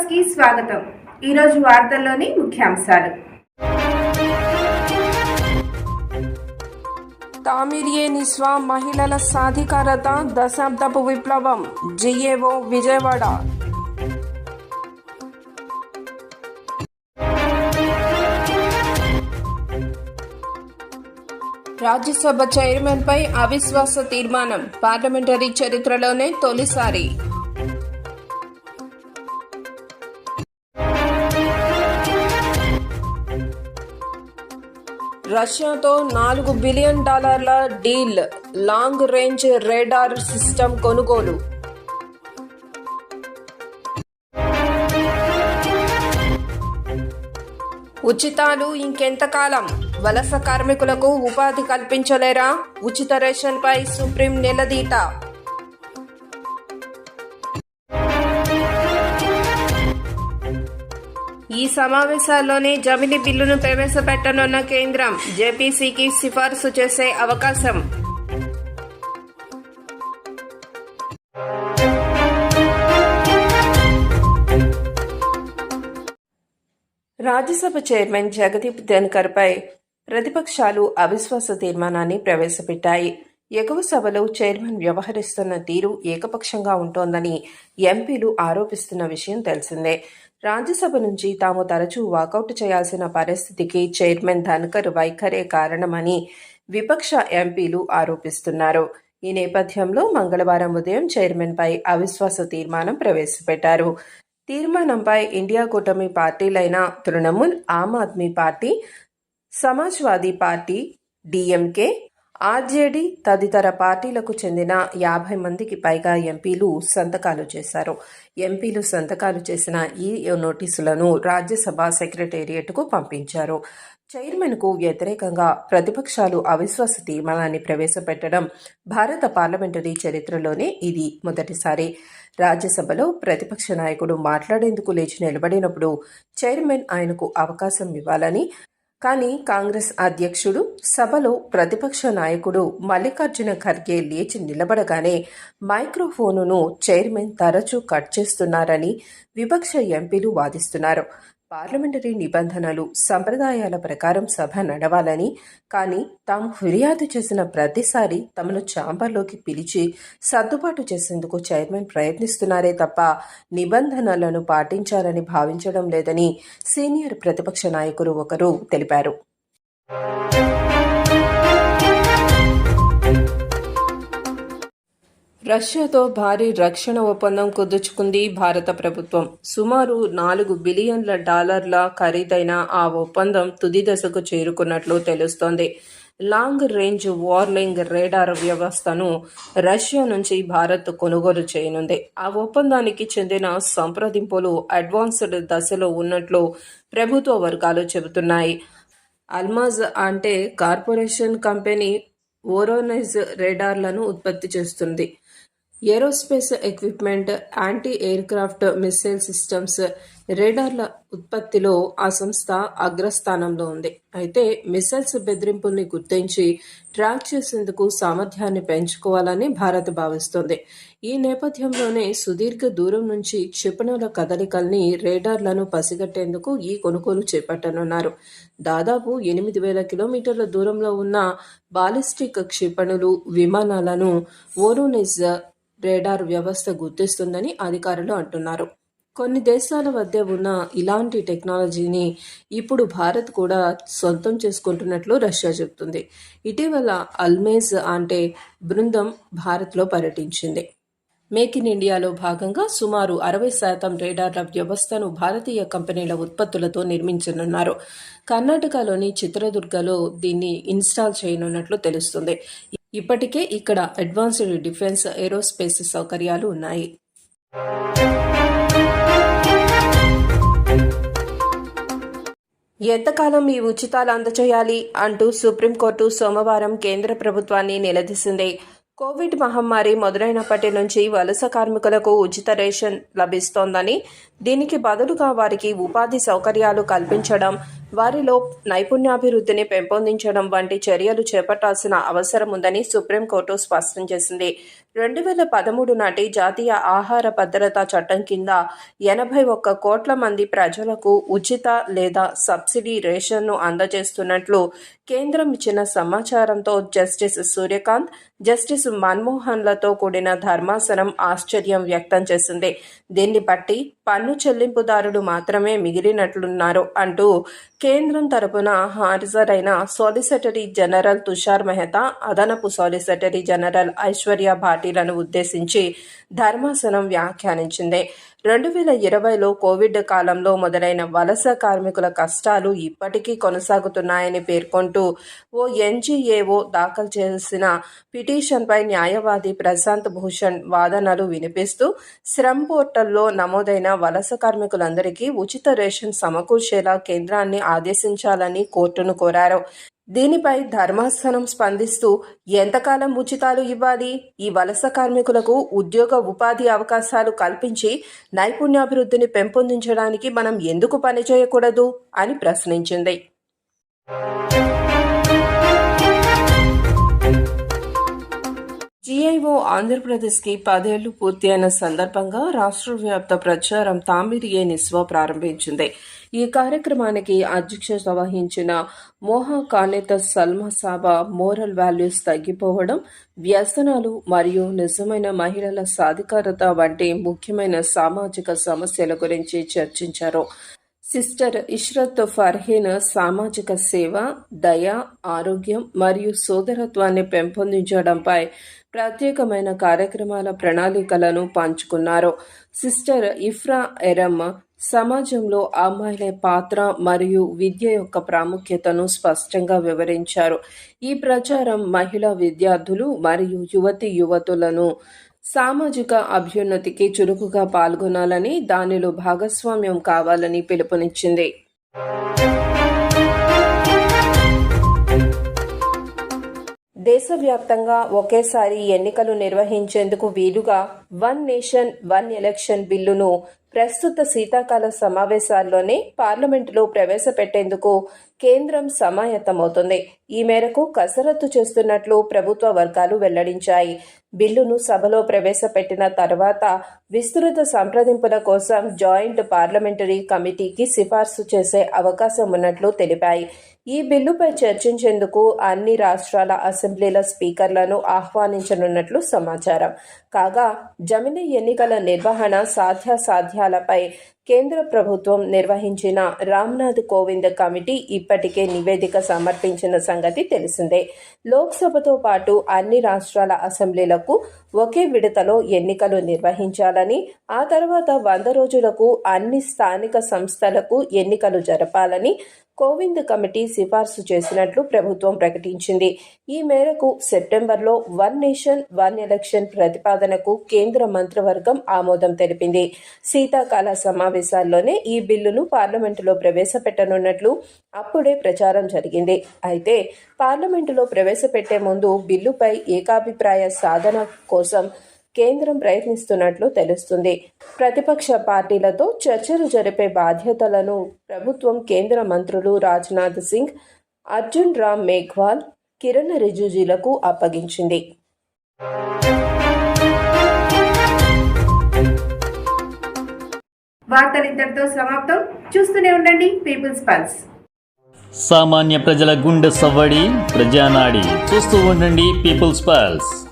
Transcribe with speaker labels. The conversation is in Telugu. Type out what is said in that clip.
Speaker 1: న్యూస్కి స్వాగతం. ఈరోజు వార్తల్లోని ముఖ్యాంశాలు.
Speaker 2: తామిరియే నిస్వా మహిళల సాధికారత దశాబ్దపు విప్లవం. జిఏఓ విజయవాడ. రాజ్యసభ చైర్మన్ పై అవిశ్వాస తీర్మానం. పార్లమెంటరీ చరిత్రలోనే తొలిసారి. రష్యాతో నాలుగు బిలియన్ డాలర్ల deal. Long range radar system కొనుగోలు. ఉచితాలు ఇంకెంతకాలం? వలస కార్మికులకు ఉపాధి కల్పించలేరా? ఉచిత రేషన్పై సుప్రీం నిలదీత ఈ సమావేశాల్లోనే జమిని బిల్లును ప్రవేశపెట్టనున్న కేంద్రం జేపీసీకి సిఫార్సు చేసే అవకాశం. రాజ్యసభ చైర్మన్ జగదీప్ ధన్కర్పై ప్రతిపక్షాలు అవిశ్వాస తీర్మానాన్ని ప్రవేశపెట్టాయి. ఎగువ సభలో చైర్మన్ వ్యవహరిస్తున్న తీరు ఏకపక్షంగా ఉంటోందని ఎంపీలు ఆరోపిస్తున్న విషయం తెలిసిందే. రాజ్యసభ నుంచి తాము తరచూ వాకౌట్ చేయాల్సిన పరిస్థితికి చైర్మన్ ధన్కర్ వైఖరే కారణమని విపక్ష ఎంపీలు ఆరోపిస్తున్నారు. ఈ నేపథ్యంలో మంగళవారం ఉదయం చైర్మన్పై అవిశ్వాస తీర్మానం ప్రవేశపెట్టారు. తీర్మానంపై ఇండియా కూటమి పార్టీలైన Trinamool Aam Aadmi party Samajwadi party DMK RJD తదితర పార్టీలకు చెందిన యాభై మందికి పైగా ఎంపీలు సంతకాలు చేశారు. ఎంపీలు సంతకాలు చేసిన ఈ నోటీసులను రాజ్యసభ సెక్రటేరియట్కు పంపించారు. చైర్మన్కు వ్యతిరేకంగా ప్రతిపక్షాలు అవిశ్వాస తీర్మానాన్ని ప్రవేశపెట్టడం భారత పార్లమెంటరీ చరిత్రలోనే ఇది మొదటిసారి. రాజ్యసభలో ప్రతిపక్ష నాయకుడు మాట్లాడేందుకు లేచి నిలబడినప్పుడు చైర్మన్ ఆయనకు అవకాశం ఇవ్వాలని కానీ కాంగ్రెస్ అధ్యక్షుడు సభలో ప్రతిపక్ష నాయకుడు మల్లికార్జున ఖర్గే లేచి నిలబడగానే మైక్రోఫోనును చైర్మన్ తరచూ కట్ చేస్తున్నారని విపక్ష ఎంపీలు వాదిస్తున్నారు. పార్లమెంటరీ నిబంధనలు సంప్రదాయాల ప్రకారం సభ నడవాలని కానీ తాము ఫిర్యాదు చేసిన ప్రతిసారి తమను ఛాంబర్లోకి పిలిచి సర్దుబాటు చేసేందుకు చైర్మన్ ప్రయత్నిస్తున్నారే తప్ప నిబంధనలను పాటించాలని భావించడం లేదని సీనియర్ ప్రతిపక్ష నాయకులు ఒకరు తెలిపారు. రష్యాతో భారీ రక్షణ ఒప్పందం కుదుర్చుకుంది భారత ప్రభుత్వం. సుమారు నాలుగు బిలియన్ల డాలర్ల ఖరీదైన ఆ ఒప్పందం తుది దశకు చేరుకున్నట్లు తెలుస్తోంది. లాంగ్ రేంజ్ వార్లింగ్ రేడార్ వ్యవస్థను రష్యా నుంచి భారత్ కొనుగోలు చేయనుంది. ఆ ఒప్పందానికి చెందిన సంప్రదింపులు అడ్వాన్స్డ్ దశలో ఉన్నట్లు ప్రభుత్వ వర్గాలు చెబుతున్నాయి. అల్మాజ్ అంటే కార్పొరేషన్ కంపెనీ ఓరోనైజ్ రేడార్లను ఉత్పత్తి చేస్తుంది. Aerospace equipment anti aircraft missile systems రేడార్ల ఉత్పత్తిలో ఆ సంస్థ అగ్రస్థానంలో ఉంది. అయితే మిస్సైల్స్ బెదిరింపుల్ని గుర్తించి ట్రాక్ చేసేందుకు సామర్థ్యాన్ని పెంచుకోవాలని భారత్ భావిస్తోంది. ఈ నేపథ్యంలోనే సుదీర్ఘ దూరం నుంచి క్షిపణుల కదలికల్ని రేడార్లను పసిగట్టేందుకు ఈ కొనుగోలు చేపట్టనున్నారు. దాదాపు ఎనిమిది వేల కిలోమీటర్ల దూరంలో ఉన్న బాలిస్టిక్ క్షిపణులు విమానాలను ఓరోనిజ్ రేడార్ వ్యవస్థ గుర్తిస్తుందని అధికారులు అంటున్నారు. కొన్ని దేశాల వద్ద ఉన్న ఇలాంటి టెక్నాలజీని ఇప్పుడు భారత్ కూడా సొంతం చేసుకుంటున్నట్లు రష్యా చెబుతుంది. ఇటీవల అల్మేజ్ అంటే బృందం భారత్లో పర్యటించింది. మేక్ ఇన్ ఇండియాలో భాగంగా సుమారు అరవై శాతం రేడార్ల వ్యవస్థను భారతీయ కంపెనీల ఉత్పత్తులతో నిర్మించనున్నారు. కర్ణాటకలోని చిత్రదుర్గలో దీన్ని ఇన్స్టాల్ చేయనున్నట్లు తెలుస్తుంది. ఇప్పటికే ఇక్కడ అడ్వాన్స్డ్ డిఫెన్స్ ఏరోస్పేస్ సౌకర్యాలు ఉన్నాయి. ఎంతకాలం ఈ ఉచితాలు అందచేయాలి అంటూ సుప్రీంకోర్టు సోమవారం కేంద్ర ప్రభుత్వాన్ని నిలదీసింది. కోవిడ్ మహమ్మారి మొదలైనప్పటి నుంచి వలస కార్మికులకు ఉచిత రేషన్ లభిస్తోందని దీనికి బదులుగా వారికి ఉపాధి సౌకర్యాలు కల్పించడం వారిలో నైపుణ్యాభివృద్ధిని పెంపొందించడం వంటి చర్యలు చేపట్టాల్సిన అవసరం ఉందని సుప్రీంకోర్టు స్పష్టం చేసింది. రెండు వేల పదమూడు నాటి జాతీయ ఆహార భద్రతా చట్టం కింద ఎనభై ఒక్క కోట్ల మంది ప్రజలకు ఉచిత లేదా సబ్సిడీ రేషన్ను అందజేస్తున్నట్లు కేంద్రం ఇచ్చిన సమాచారంతో జస్టిస్ సూర్యకాంత్ జస్టిస్ మన్మోహన్లతో కూడిన ధర్మాసనం ఆశ్చర్యం వ్యక్తం చేసింది. దీన్ని బట్టి పన్ను చెల్లింపుదారులు మాత్రమే మిగిలినట్లున్నారు అంటూ కేంద్రం తరపున హాజరైన సాలిసిటరీ జనరల్ తుషార్ మెహతా అదనపు సాలిసిటరీ జనరల్ ఐశ్వర్య భాటీలను ఉద్దేశించి ధర్మాసనం వ్యాఖ్యానించింది. రెండు వేల ఇరవైలో కోవిడ్ కాలంలో మొదలైన వలస కార్మికుల కష్టాలు ఇప్పటికీ కొనసాగుతున్నాయని పేర్కొంటూ ఓ ఎన్జీఏఓ దాఖలు చేసిన పిటిషన్పై న్యాయవాది ప్రశాంత్ భూషణ్ వాదనలు వినిపిస్తూ శ్రమ్ పోర్టల్లో నమోదైన వలస కార్మికులందరికీ ఉచిత రేషన్ సమకూర్చేలా కేంద్రాన్ని ఆదేశించాలని కోర్టును కోరారు. దీనిపై ధర్మాసనం స్పందిస్తూ ఎంతకాలం ఉచితాలు ఇవ్వాలి? ఈ వలస కార్మికులకు ఉద్యోగ ఉపాధి అవకాశాలు కల్పించి నైపుణ్యాభివృద్ధిని పెంపొందించడానికి మనం ఎందుకు పనిచేయకూడదు అని ప్రశ్నించింది. ఆంధ్రప్రదేశ్కి పదేళ్ళు పూర్తి అయిన సందర్భంగా రాష్ట్ర వ్యాప్త ప్రచారం తామిరియే నిస్వా ప్రారంభించింది. ఈ కార్యక్రమానికి అధ్యక్షత వహించిన మోహా కానేత సల్మా సాబా మోరల్ వాల్యూస్ తగ్గిపోవడం వ్యసనాలు మరియు నిజమైన మహిళల సాధికారత వంటి ముఖ్యమైన సామాజిక సమస్యల గురించి చర్చించారు. సిస్టర్ ఇష్రత్ ఫర్హీన్ సామాజిక సేవ దయ ఆరోగ్యం మరియు సోదరత్వాన్ని పెంపొందించడంపై ప్రత్యేకమైన కార్యక్రమాల ప్రణాళికలను పంచుకున్నారు. సిస్టర్ ఇఫ్రా ఎరమ్ సమాజంలో అమ్మాయిల పాత్ర మరియు విద్య యొక్క ప్రాముఖ్యతను స్పష్టంగా వివరించారు. ఈ ప్రచారం మహిళా విద్యార్థులు మరియు యువతి యువతులను సామాజిక అభ్యున్నతికి చురుకుగా పాల్గొనాలని దానిలో భాగస్వామ్యం కావాలని పిలుపునిచ్చింది. దేశవ్యాప్తంగా ఒకేసారి ఎన్నికలు నిర్వహించేందుకు వీలుగా వన్ నేషన్ వన్ ఎలక్షన్ బిల్లును ప్రస్తుత శీతాకాల సమావేశాల్లోనే పార్లమెంటులో ప్రవేశపెట్టేందుకు కేంద్రం సమాయత్తమవుతుంది. ఈ మేరకు కసరత్తు చేస్తున్నట్లు ప్రభుత్వ వర్గాలు వెల్లడించాయి. బిల్లును సభలో ప్రవేశపెట్టిన తర్వాత విస్తృత సంప్రదింపుల కోసం జాయింట్ పార్లమెంటరీ కమిటీకి సిఫార్సు చేసే అవకాశం ఉన్నట్లు తెలిపాయి. ఈ బిల్లుపై చర్చించేందుకు అన్ని రాష్ట్రాల అసెంబ్లీల స్పీకర్లను ఆహ్వానించనున్నట్లు సమాచారం. కాగా జమిని ఎన్నికల నిర్వహణ సాధ్యాసాధ్యాలపై కేంద్ర ప్రభుత్వం నిర్వహించిన రామ్నాథ్ కోవింద్ కమిటీ ఇప్పటికే నివేదిక సమర్పించిన సంగతి తెలిసిందే. లోక్సభతో పాటు అన్ని రాష్ట్రాల అసెంబ్లీలకు ఒకే విడతలో ఎన్నికలు నిర్వహించాలని ఆ తర్వాత వంద రోజులకు అన్ని స్థానిక సంస్థలకు ఎన్నికలు జరపాలని కోవింద్ కమిటీ సిఫార్సు చేసినట్లు ప్రభుత్వం ప్రకటించింది. ఈ మేరకు సెప్టెంబర్లో వన్ నేషన్ వన్ ఎలక్షన్ ప్రతిపాదనకు కేంద్ర మంత్రివర్గం ఆమోదం తెలిపింది. శీతాకాల సమావేశాల్లోనే ఈ బిల్లును పార్లమెంటులో ప్రవేశపెట్టనున్నట్లు అప్పుడే ప్రచారం జరిగింది. అయితే పార్లమెంటులో ప్రవేశపెట్టే ముందు బిల్లుపై ఏకాభిప్రాయ సాధన కోసం కేంద్రం ప్రయత్నిస్తున్నట్లు తెలుస్తుంది. ప్రతిపక్ష పార్టీలతో చర్చలు జరిపే బాధ్యతలను ప్రభుత్వం కేంద్ర మంత్రులు రాజ్నాథ్ సింగ్ అర్జున్ రామ్ మేఘ్వాల్ కిరణ్ రిజిజులకు అప్పగించింది.
Speaker 1: వార్తలు ఇంతటితో సమాప్తం. చూస్తూనే ఉండండి పీపుల్స్ పల్స్.
Speaker 3: సామాన్య ప్రజల గుండె సవ్వడి ప్రజానాడి. చూస్తూ ఉండండి పీపుల్స్ పల్స్.